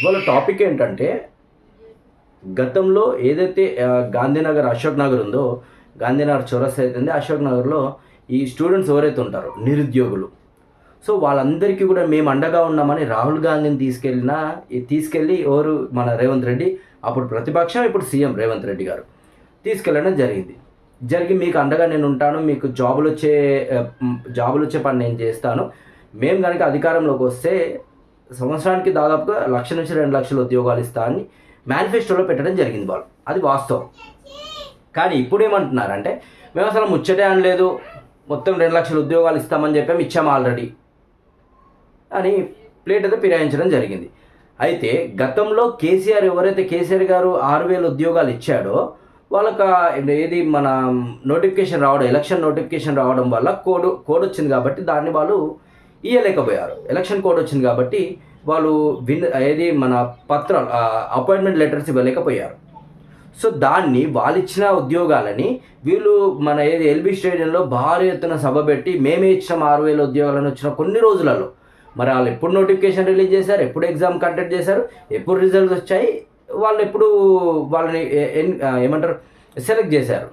ఇవాళ టాపిక్ ఏంటంటే గతంలో ఏదైతే గాంధీనగర్ అశోక్ నగర్ ఉందో గాంధీనగర్ చౌరస్ అయితే అశోక్ నగర్లో ఈ స్టూడెంట్స్ ఎవరైతే ఉంటారో నిరుద్యోగులు. సో వాళ్ళందరికీ కూడా మేము అండగా ఉన్నామని రాహుల్ గాంధీని తీసుకెళ్ళిన తీసుకెళ్ళి ఎవరు? మన రేవంత్ రెడ్డి. అప్పుడు ప్రతిపక్షం ఇప్పుడు సీఎం రేవంత్ రెడ్డి గారు. తీసుకెళ్ళడం జరిగింది. జరిగి మీకు అండగా నేను ఉంటాను మీకు జాబులు వచ్చే జాబులు వచ్చే పని నేను చేస్తాను. మేము కనుక అధికారంలోకి వస్తే సంవత్సరానికి దాదాపుగా లక్ష నుంచి రెండు లక్షల ఉద్యోగాలు ఇస్తా అని మేనిఫెస్టోలో పెట్టడం జరిగింది వాళ్ళు అది వాస్తవం. కానీ ఇప్పుడు ఏమంటున్నారంటే మేము అసలు ముచ్చటే అనలేదు మొత్తం రెండు లక్షల ఉద్యోగాలు ఇస్తామని చెప్పాము ఇచ్చాము ఆల్రెడీ అని ప్లేట్ అయితే ఫిరాయించడం జరిగింది. అయితే గతంలో కేసీఆర్ ఎవరైతే కేసీఆర్ గారు ఆరు వేల ఉద్యోగాలు ఇచ్చాడో వాళ్ళకి ఏది మన నోటిఫికేషన్ రావడం ఎలక్షన్ నోటిఫికేషన్ రావడం వల్ల కోడ్ కోడ్ వచ్చింది కాబట్టి దాన్ని వాళ్ళు ఇయ్యలేకపోయారు. ఎలక్షన్ కోడ్ వచ్చింది కాబట్టి వాళ్ళు విన్ ఏది మన పత్రాలు అపాయింట్మెంట్ లెటర్స్ ఇవ్వలేకపోయారు. సో దాన్ని వాళ్ళు ఇచ్చిన ఉద్యోగాలని వీళ్ళు మన ఏది ఎల్బీ స్టేడియంలో భారీ ఎత్తున సభ పెట్టి మేమే ఇచ్చిన ఆరు వేల ఉద్యోగాలను వచ్చిన కొన్ని రోజులలో. మరి వాళ్ళు ఎప్పుడు నోటిఫికేషన్ రిలీజ్ చేశారు ఎప్పుడు ఎగ్జామ్ కండక్ట్ చేశారు ఎప్పుడు రిజల్ట్స్ వచ్చాయి వాళ్ళు ఎప్పుడు వాళ్ళని ఏమంటారు సెలెక్ట్ చేశారు.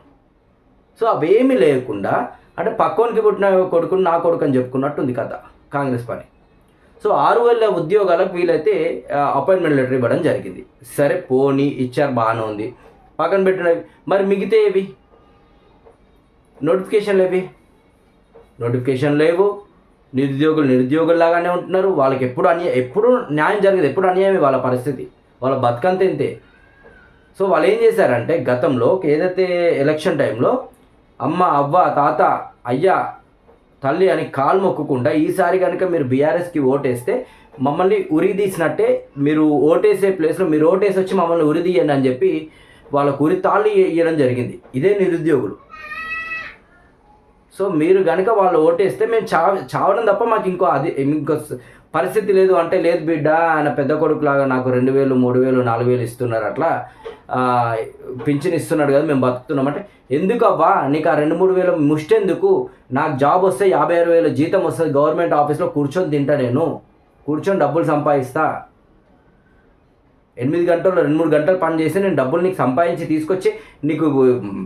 సో అవేమీ లేకుండా అంటే పక్కోనికి పుట్టిన కొడుకుని నా కొడుకు అని చెప్పుకున్నట్టుంది కథ. కాంగ్రెస్ పార్టీ. సో ఆరు వేల ఉద్యోగాలకు వీలైతే అపాయింట్మెంట్ లెటర్ ఇవ్వడం జరిగింది. సరే పోనీ ఇచ్చారు బాగానే ఉంది. పక్కన పెట్టినవి మరి మిగితే ఏవి? నోటిఫికేషన్లు ఏవి నోటిఫికేషన్ లేవు. నిరుద్యోగులు నిరుద్యోగుల్లాగానే ఉంటున్నారు. వాళ్ళకి ఎప్పుడు అన్యాయం ఎప్పుడు న్యాయం జరగదు ఎప్పుడు అన్యాయమే వాళ్ళ పరిస్థితి. వాళ్ళ బతుకంత ఇంతే. సో వాళ్ళు ఏం చేశారంటే గతంలో ఏదైతే ఎలక్షన్ టైంలో అమ్మ అవ్వ తాత అయ్యా తల్లి అని కాలు మొక్కకుండా ఈసారి కనుక మీరు బీఆర్ఎస్కి ఓటేస్తే మమ్మల్ని ఉరి తీసినట్టే మీరు ఓటేసే ప్లేస్లో మీరు ఓటేసి వచ్చి మమ్మల్ని ఉరి తీయండి అని చెప్పి వాళ్ళకు ఉరి తాళ్ళు ఇవ్వడం జరిగింది. ఇదే నిరుద్యోగులు. సో మీరు కనుక వాళ్ళు ఓటేస్తే మేము చావ చావడం తప్ప మాకు ఇంకో అది ఇంకో పరిస్థితి లేదు అంటే లేదు బిడ్డ ఆయన పెద్ద కొడుకులాగా నాకు రెండు వేలు మూడు వేలు నాలుగు వేలు ఇస్తున్నారు అట్లా పింఛన్ ఇస్తున్నాడు కదా మేము బతుకుతున్నాం. అంటే ఎందుకు అవ్వా నీకు ఆ రెండు మూడు వేల ముష్టెందుకు? నాకు జాబ్ వస్తే యాభై ఆరు వేల జీతం వస్తుంది గవర్నమెంట్ ఆఫీస్లో కూర్చొని తింటా నేను. కూర్చొని డబ్బులు సంపాదిస్తా. ఎనిమిది గంటలు రెండు మూడు గంటలు పని చేసి నేను డబ్బులు నీకు సంపాదించి తీసుకొచ్చి నీకు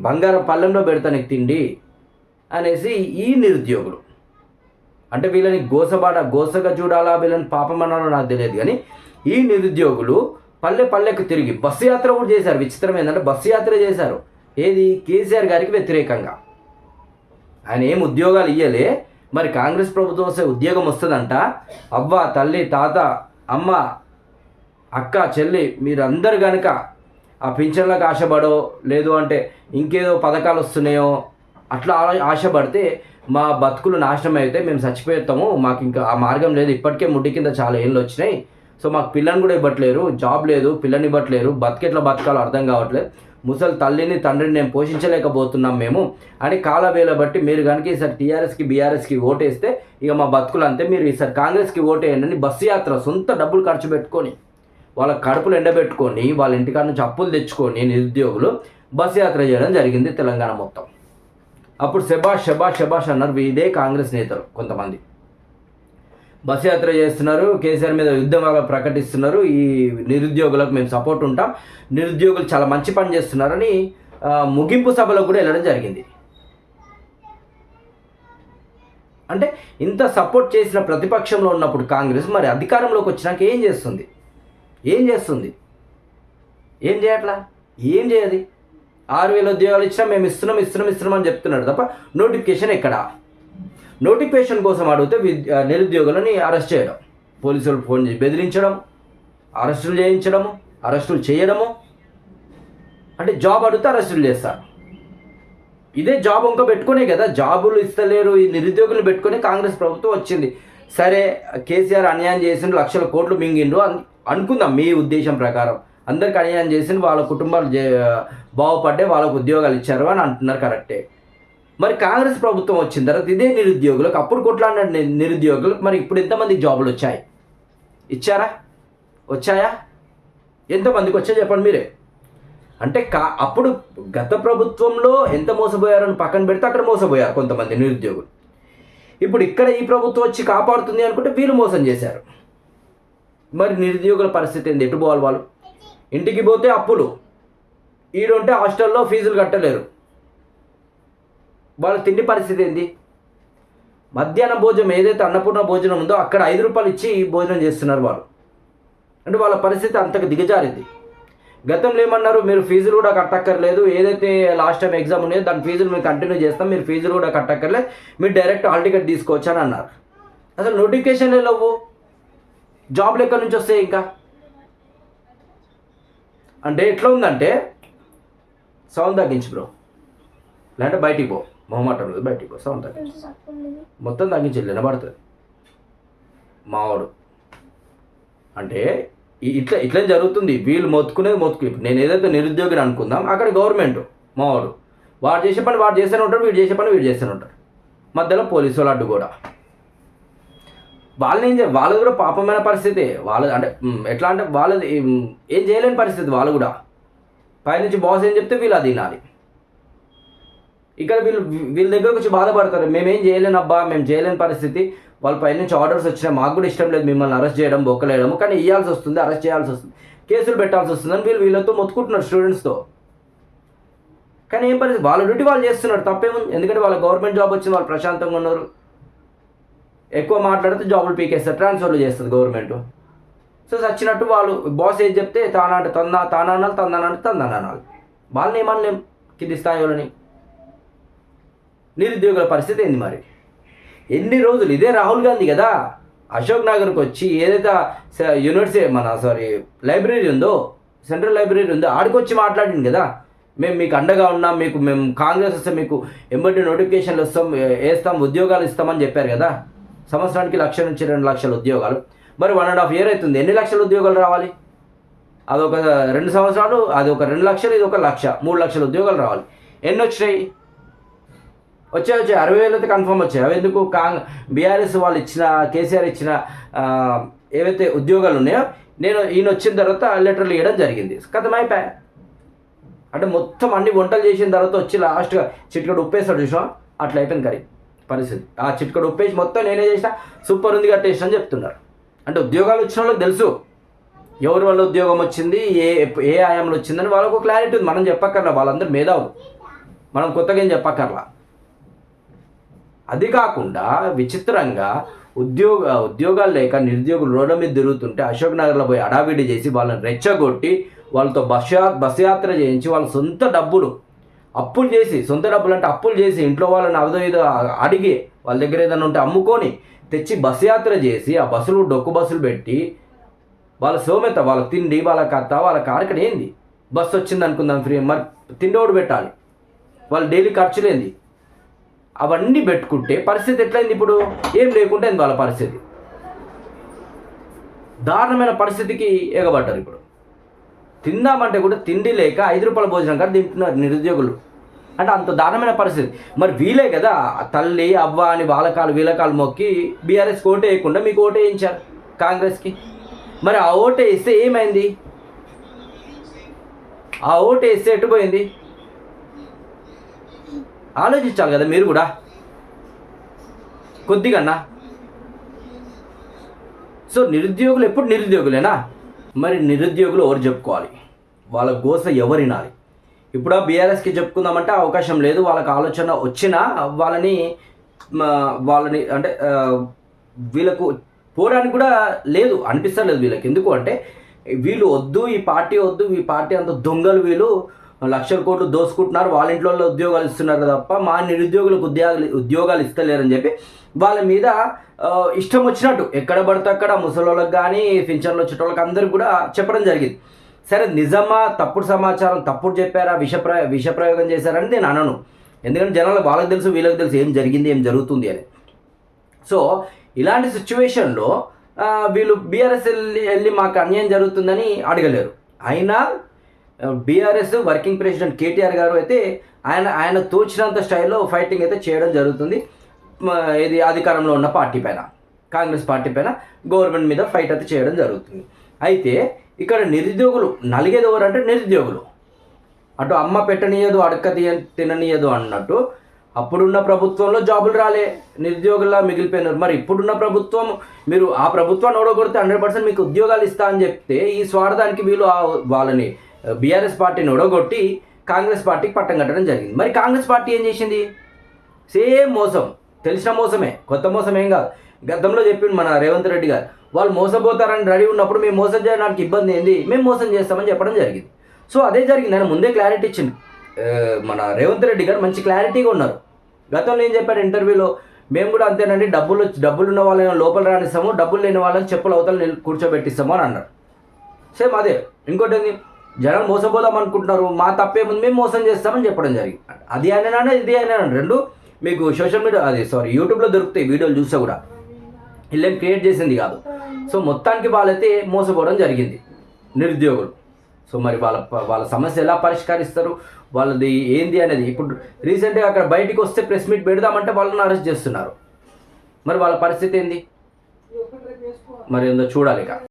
బంగారం పళ్ళెంలో పెడతా నీకు తిండి అనేసి ఈ నిరుద్యోగులు. అంటే వీళ్ళని గోసబాట గోసగా చూడాలా వీళ్ళని పాపమనాలో నాకు తెలియదు. కానీ ఈ నిరుద్యోగులు పల్లె పల్లెకు తిరిగి బస్సు యాత్ర కూడా చేశారు. విచిత్రం ఏంటంటే బస్సు యాత్ర చేశారు. ఏది? కేసీఆర్ గారికి వ్యతిరేకంగా. ఆయన ఏం ఉద్యోగాలు ఇయ్యలే. మరి కాంగ్రెస్ ప్రభుత్వం వస్తే ఉద్యోగం వస్తుందంట. అవ్వ తల్లి తాత అమ్మ అక్క చెల్లి మీరందరు కనుక ఆ పింఛన్లకు ఆశపడో లేదు అంటే ఇంకేదో పథకాలు వస్తున్నాయో అట్లా ఆశపడితే మా బతుకులు నాశనం అయితే మేము చచ్చిపోతాము. మాకు ఇంకా ఆ మార్గం లేదు. ఇప్పటికే ముడ్డి కింద చాలా ఏళ్ళు వచ్చినాయి. సో మాకు పిల్లని కూడా ఇవ్వట్లేరు. జాబ్ లేదు. పిల్లని ఇవ్వట్లేరు. బతికెట్లా బతకాలో అర్థం కావట్లేదు. ముసలి తల్లిని తండ్రిని మేము పోషించలేకపోతున్నాం మేము. అని కాలవేళ బట్టి మీరు కనుక ఈసారి టీఆర్ఎస్కి బీఆర్ఎస్కి ఓటేస్తే ఇక మా బతుకులు అంతే మీరు ఈసారి కాంగ్రెస్కి ఓటేయండి. అని బస్సు యాత్ర సొంత డబ్బులు ఖర్చు పెట్టుకొని వాళ్ళ కడుపులు ఎండబెట్టుకొని వాళ్ళ ఇంటికాడ నుంచి అప్పులు తెచ్చుకొని నిరుద్యోగులు బస్సు యాత్ర చేయడం జరిగింది తెలంగాణ మొత్తం. అప్పుడు శబాష్ శబాష్ శబాష్ అన్నారు. ఇదే కాంగ్రెస్ నేతలు కొంతమంది. బస్ యాత్ర చేస్తున్నారు. కేసీఆర్ మీద యుద్ధం ప్రకటిస్తున్నారు. ఈ నిరుద్యోగులకు మేము సపోర్ట్ ఉంటాం. నిరుద్యోగులు చాలా మంచి పని చేస్తున్నారని ముగింపు సభలో కూడా వెళ్ళడం జరిగింది. అంటే ఇంత సపోర్ట్ చేసిన ప్రతిపక్షంలో ఉన్నప్పుడు కాంగ్రెస్ మరి అధికారంలోకి వచ్చినాక ఏం చేస్తుంది? ఏం చేస్తుంది? ఏం చేయట్లా ఏం చేయదు ఆరు వేల ఉద్యోగాలు ఇచ్చినా మేము ఇస్తున్నాం ఇస్తున్నాం ఇస్తున్నాం అని చెప్తున్నాడు తప్ప నోటిఫికేషన్ ఎక్కడ? నోటిఫికేషన్ కోసం అడిగితే నిరుద్యోగులని అరెస్ట్ చేయడం. పోలీసులు ఫోన్ చేసి బెదిరించడం అరెస్టులు చేయించడము అరెస్టులు చేయడము. అంటే జాబ్ అడిగితే అరెస్టులు చేస్తారు. ఇదే జాబ్ ఇంకా పెట్టుకునే కదా జాబులు ఇస్తలేరు ఈ నిరుద్యోగులు పెట్టుకుని కాంగ్రెస్ ప్రభుత్వం వచ్చింది. సరే కేసీఆర్ అన్యాయం చేసిండు లక్షల కోట్లు మింగిండు అనుకుందాం మీ ఉద్దేశం ప్రకారం. అందరికి అన్యాయం చేసి వాళ్ళ కుటుంబాలు బాగుపడ్డే వాళ్ళకు ఉద్యోగాలు ఇచ్చారు అని అంటున్నారు కరెక్టే. మరి కాంగ్రెస్ ప్రభుత్వం వచ్చిన తర్వాత ఇదే నిరుద్యోగులకు అప్పుడు కొట్లాడిన నిరుద్యోగులకు మరి ఇప్పుడు ఎంతమంది జాబులు వచ్చాయి? ఇచ్చారా? వచ్చాయా? ఎంతమందికి వచ్చాయి చెప్పండి మీరే. అంటే కా అప్పుడు గత ప్రభుత్వంలో ఎంత మోసపోయారని పక్కన పెడితే అక్కడ మోసపోయారు కొంతమంది నిరుద్యోగులు. ఇప్పుడు ఇక్కడ ఈ ప్రభుత్వం వచ్చి కాపాడుతుంది అనుకుంటే వీళ్ళు మోసం చేశారు. మరి నిరుద్యోగుల పరిస్థితి ఏంది? ఎటు పోవాలి వాళ్ళు? ఇంటికి పోతే అప్పులు. ఈడుంటే హాస్టల్లో ఫీజులు కట్టలేరు. వాళ్ళ తిండి పరిస్థితి ఏంది? మధ్యాహ్నం భోజనం ఏదైతే అన్నపూర్ణ భోజనం ఉందో అక్కడ ఐదు రూపాయలు ఇచ్చి భోజనం చేస్తున్నారు వాళ్ళు. అంటే వాళ్ళ పరిస్థితి అంతకు దిగజారింది. గతంలో ఏమన్నారు? మీరు ఫీజులు కూడా కట్టక్కర్లేదు. ఏదైతే లాస్ట్ టైం ఎగ్జామ్ ఉన్నాయో దాని ఫీజులు మేము కంటిన్యూ చేస్తాం. మీరు ఫీజులు కూడా కట్టక్కర్లేదు. మీరు డైరెక్ట్ హాల్ టికెట్ తీసుకోవచ్చు అని అన్నారు. అసలు నోటిఫికేషన్లే లేవు? జాబ్లు ఎక్కడి నుంచి వస్తాయి ఇంకా? అంటే ఎట్లా ఉందంటే సౌండ్ తగ్గించు బ్రో. లేదంటే బయటికి పో. మొహమాటం లేదు బయటికి పో. సౌండ్ తగ్గించు. మొత్తం తగ్గించి వినబడుతుంది మావాడు. అంటే ఇట్లా ఇట్లా జరుగుతుంది. వీళ్ళు మొత్తుకునేది మొత్తుకు. నేను ఏదైతే నిరుద్యోగిని అనుకుందాం అక్కడ గవర్నమెంట్ మావాడు. వాడు చేసే పని వాడు చేస్తూనే ఉంటాడు వీడు చేసే పని వీడు చేస్తూనే ఉంటాడు. మధ్యలో పోలీసు వాళ్ళు అడ్డు కూడా వాళ్ళని ఏం చేయాలి? వాళ్ళది కూడా పాపమైన పరిస్థితి. వాళ్ళు అంటే ఎట్లా అంటే వాళ్ళది ఏం చేయలేని పరిస్థితి వాళ్ళు కూడా. పైనుంచి బాస్ ఏం చెప్తే వీళ్ళు అది వినాలి. ఇక్కడ వీళ్ళు వీళ్ళ దగ్గరకు వచ్చి బాధపడతారు. మేమేం చేయలేని అబ్బా మేము చేయలేని పరిస్థితి. వాళ్ళ పైనుంచి ఆర్డర్స్ వచ్చినా మాకు కూడా ఇష్టం లేదు మిమ్మల్ని అరెస్ట్ చేయడం బొక్కలేయడం కానీ ఇవ్వాల్సి వస్తుంది అరెస్ట్ చేయాల్సి వస్తుంది. కేసులు పెట్టాల్సి వస్తుందని వీళ్ళు వీళ్ళతో మొత్తుకుంటున్నారు స్టూడెంట్స్తో కానీ ఏం పరిస్థితి? వాళ్ళ డ్యూటీ వాళ్ళు చేస్తున్నారు తప్పేముంది? ఎందుకంటే వాళ్ళ గవర్నమెంట్ జాబ్ వచ్చింది వాళ్ళు ప్రశాంతంగా ఉన్నారు. ఎక్కువ మాట్లాడితే జాబులు పీకేస్తారు ట్రాన్స్ఫర్లు చేస్తుంది గవర్నమెంట్. సో చచ్చినట్టు వాళ్ళు బాస్ ఏది చెప్తే తానా అంటే తందా తానా అనాలి తందాన అంటే వాళ్ళని ఏమనలేం కింది స్థాయి వాళ్ళని. నిరుద్యోగుల పరిస్థితి ఏంది మరి? ఎన్ని రోజులు ఇదే రాహుల్ గాంధీ కదా. అశోక్ నగర్కి వచ్చి ఏదైతే స- యూనివర్సిటీ మన సారీ లైబ్రరీ ఉందో సెంట్రల్ లైబ్రరీ ఉందో ఆడికి వచ్చి మాట్లాడింది కదా. మేము మీకు అండగా ఉన్నాం మీకు మేము కాంగ్రెస్ వస్తే మీకు ఎంబడి నోటిఫికేషన్లు వస్తాం వేస్తాం ఉద్యోగాలు ఇస్తామని చెప్పారు కదా. సంవత్సరానికి లక్ష నుంచి రెండు లక్షల ఉద్యోగాలు. మరి వన్ అండ్ హాఫ్ ఇయర్ అవుతుంది. ఎన్ని లక్షల ఉద్యోగాలు రావాలి? అదొక రెండు సంవత్సరాలు అది ఒక రెండు లక్షలు ఇది ఒక లక్ష మూడు లక్షల ఉద్యోగాలు రావాలి. ఎన్ని వచ్చినాయి? వచ్చాయి వచ్చాయి. అరవై వేలు అయితే కన్ఫర్మ్ వచ్చాయి. అవి ఎందుకు? కాంగ్ బీఆర్ఎస్ వాళ్ళు ఇచ్చిన కేసీఆర్ ఇచ్చిన ఏవైతే ఉద్యోగాలు ఉన్నాయో నేను ఈయన వచ్చిన తర్వాత లెటర్లు ఇవ్వడం జరిగింది. కథమైపోయా అంటే మొత్తం అన్ని వంటలు చేసిన తర్వాత వచ్చి లాస్ట్గా చిటికడు ఉప్పేస్తాడు చూసాం అట్లా అయిపోయింది కరీ పరిస్థితి. ఆ చిట్కడు ఉప్పేసి మొత్తం నేనే చేసిన సూపర్ ఉంది కట్టేసిన అని చెప్తున్నారు. అంటే ఉద్యోగాలు వచ్చిన వాళ్ళకి తెలుసు. ఎవరి వల్ల ఉద్యోగం వచ్చింది ఏ ఏ ఆయంలో వచ్చిందని వాళ్ళకు క్లారిటీ ఉంది. మనం చెప్పక్కర్లా వాళ్ళందరూ మేధావులు. మనం కొత్తగా ఏం చెప్పక్కర్లా. అది కాకుండా విచిత్రంగా ఉద్యోగ ఉద్యోగాలు లేక నిరుద్యోగులు రోడ్ల మీద తిరుగుతుంటే అశోక్ నగర్లో పోయి అడావిడి చేసి వాళ్ళని రెచ్చగొట్టి వాళ్ళతో బస్ బస్ యాత్ర చేయించి వాళ్ళ సొంత డబ్బులు అప్పులు చేసి సొంత డబ్బులు అంటే అప్పులు చేసి ఇంట్లో వాళ్ళని అదో ఏదో అడిగి వాళ్ళ దగ్గర ఏదైనా ఉంటే అమ్ముకొని తెచ్చి బస్ యాత్ర చేసి ఆ బస్సులు డొక్కు బస్సులు పెట్టి వాళ్ళ సోమెత వాళ్ళ తిండి వాళ్ళ కథ వాళ్ళ కారకడ ఏంది? బస్సు వచ్చింది అనుకుందాం ఫ్రీ మరి తిండి ఒకటి పెట్టాలి. వాళ్ళ డైలీ ఖర్చులేంది అవన్నీ పెట్టుకుంటే పరిస్థితి ఎట్లయింది ఇప్పుడు? ఏం లేకుండా వాళ్ళ పరిస్థితి. దారుణమైన పరిస్థితికి ఎగబడ్డారు ఇప్పుడు. తిందామంటే కూడా తిండి లేక ఐదు రూపాయల భోజనం కాదు తింటున్నారు నిరుద్యోగులు. అంటే అంత దారుణమైన పరిస్థితి. మరి వీలే కదా తల్లి అవ్వ అని బాలకాలు వీలకాలు మొక్కి బీఆర్ఎస్కి ఓటు వేయకుండా మీకు ఓటు వేయించారు కాంగ్రెస్కి. మరి ఆ ఓటు వేస్తే ఏమైంది? ఆ ఓటు వేస్తే ఎటు పోయింది? ఆలోచించాలి కదా మీరు కూడా. కొద్దిగా సో నిరుద్యోగులు ఎప్పుడు నిరుద్యోగులేనా? మరి నిరుద్యోగులు ఎవరు చెప్పుకోవాలి? వాళ్ళ గోస ఎవరు వినాలి? ఇప్పుడు బీఆర్ఎస్కి చెప్పుకుందామంటే అవకాశం లేదు. వాళ్ళకి ఆలోచన వచ్చినా వాళ్ళని వాళ్ళని అంటే వీళ్ళకు పోరానికి కూడా లేదు అనిపిస్తలేదు వీళ్ళకి. ఎందుకు అంటే వీళ్ళు వద్దు ఈ పార్టీ వద్దు ఈ పార్టీ అంత దొంగలు వీళ్ళు. లక్షల కోట్లు దోసుకుంటున్నారు వాళ్ళ ఇంట్లో ఉద్యోగాలు ఇస్తున్నారు తప్ప మా నిరుద్యోగులకు ఉద్యోగాలు ఉద్యోగాలు ఇస్తలేరని చెప్పి వాళ్ళ మీద ఇష్టం వచ్చినట్టు ఎక్కడ పడితే అక్కడ ముసలోళ్ళకి కానీ పింఛన్లు వచ్చేటోళ్ళకి అందరికి కూడా చెప్పడం జరిగింది. సరే నిజమా? తప్పుడు సమాచారం తప్పుడు చెప్పారా? విషప్ర విషప్రయోగం చేశారని నేను అనను. ఎందుకంటే జనాలు వాళ్ళకి తెలుసు వీళ్ళకి తెలుసు ఏం జరిగింది ఏం జరుగుతుంది అని. సో ఇలాంటి సిచ్యువేషన్లో వీళ్ళు బీఆర్ఎస్ వెళ్ళి వెళ్ళి మాకు అన్యాయం జరుగుతుందని అడగలేరు. అయినా బీఆర్ఎస్ వర్కింగ్ ప్రెసిడెంట్ కేటీఆర్ గారు అయితే ఆయన ఆయన తోచినంత స్టైల్లో ఫైటింగ్ అయితే చేయడం జరుగుతుంది. ఇది అధికారంలో ఉన్న పార్టీ పైన కాంగ్రెస్ పార్టీ పైన గవర్నమెంట్ మీద ఫైట్ అయితే చేయడం జరుగుతుంది. అయితే ఇక్కడ నిరుద్యోగులు నలిగేది ఎవరంటే నిరుద్యోగులు. అటు అమ్మ పెట్టనీయదు అడక తీయ తిననీయదు అన్నట్టు అప్పుడున్న ప్రభుత్వంలో జాబులు రాలే. నిరుద్యోగుల్లా మిగిలిపోయినారు. మరి ఇప్పుడున్న ప్రభుత్వం మీరు ఆ ప్రభుత్వాన్ని ఓడగొడితే హండ్రెడ్ పర్సెంట్ మీకు ఉద్యోగాలు ఇస్తా అని చెప్తే ఈ స్వార్థానికి వీళ్ళు ఆ వాళ్ళని బీఆర్ఎస్ పార్టీని ఓడగొట్టి కాంగ్రెస్ పార్టీకి పట్టం కట్టడం జరిగింది. మరి కాంగ్రెస్ పార్టీ ఏం చేసింది? సేమ్ మోసం. తెలిసిన మోసమే కొత్త మోసం ఏం కాదు. గతంలో చెప్పిండు మన రేవంత్ రెడ్డి గారు వాళ్ళు మోసపోతారని రెడీ ఉన్నప్పుడు మేము మోసం చేయడానికి ఇబ్బంది ఏంది? మేము మోసం చేస్తామని చెప్పడం జరిగింది. సో అదే జరిగింది. ఆయన ముందే క్లారిటీ ఇచ్చింది. మన రేవంత్ రెడ్డి గారు మంచి క్లారిటీగా ఉన్నారు. గతంలో ఏం చెప్పాడు ఇంటర్వ్యూలో? మేము కూడా అంతేనండి డబ్బులు వచ్చి- డబ్బులు ఉన్న వాళ్ళని లోపల రానిస్తాము డబ్బులు లేని వాళ్ళని చెప్పులు అవతల కూర్చోబెట్టిస్తాము అని అన్నారు. సేమ్ అదే. ఇంకోటి ఏంది? జనం మోసపోదాం అనుకుంటున్నారు మా తప్పేముంది మేము మోసం చేస్తామని చెప్పడం జరిగింది. అది అయినా ఇది అయినా రెండు మీకు సోషల్ మీడియా అది సారీ యూట్యూబ్లో దొరుకుతాయి వీడియోలు చూస్తే కూడా. వీళ్ళేం క్రియేట్ చేసింది కాదు. సో మొత్తానికి వాళ్ళైతే మోసపోవడం జరిగింది. నిరుద్యోగులు. సో మరి వాళ్ళ వాళ్ళ సమస్య ఎలా పరిష్కరిస్తారు? వాళ్ళది ఏంది అనేది. ఇప్పుడు రీసెంట్గా అక్కడ బయటికి వస్తే ప్రెస్ మీట్ పెడదామంటే వాళ్ళని అరెస్ట్ చేస్తున్నారు. మరి వాళ్ళ పరిస్థితి ఏంది? మరి ఏందో చూడాలి ఇక.